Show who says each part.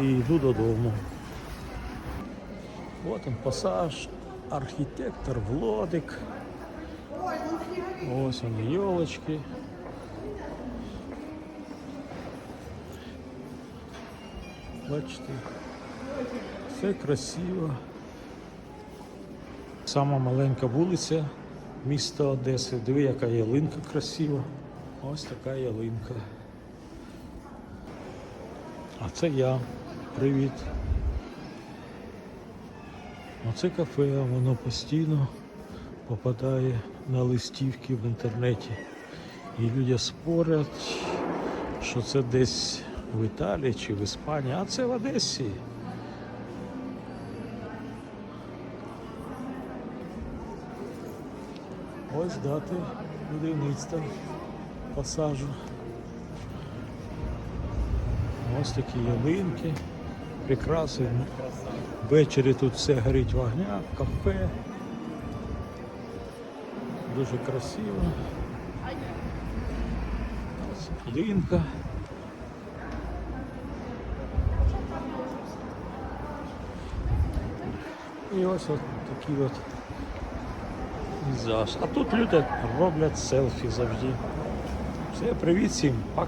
Speaker 1: і йду додому. От он пасаж, архітектор Владик. Ось вони йолочки. Бачите, все красиво. Сама маленька вулиця міста Одеси. Диви, яка ялинка красива. Ось така ялинка. А це я. Привіт. Оце кафе, воно постійно попадає на листівки в інтернеті. І люди спорять, що це десь в Італії чи в Іспанії, а це в Одесі. Ось дати будівництва пасажу. Ось такі ялинки. Прекрасні. Ввечері тут все горить в огнях, кафе. Дуже красиво. Ось ялинка. І ось от такі от. А тут люди роблять селфі завжди. Все, привіт всім. Пока.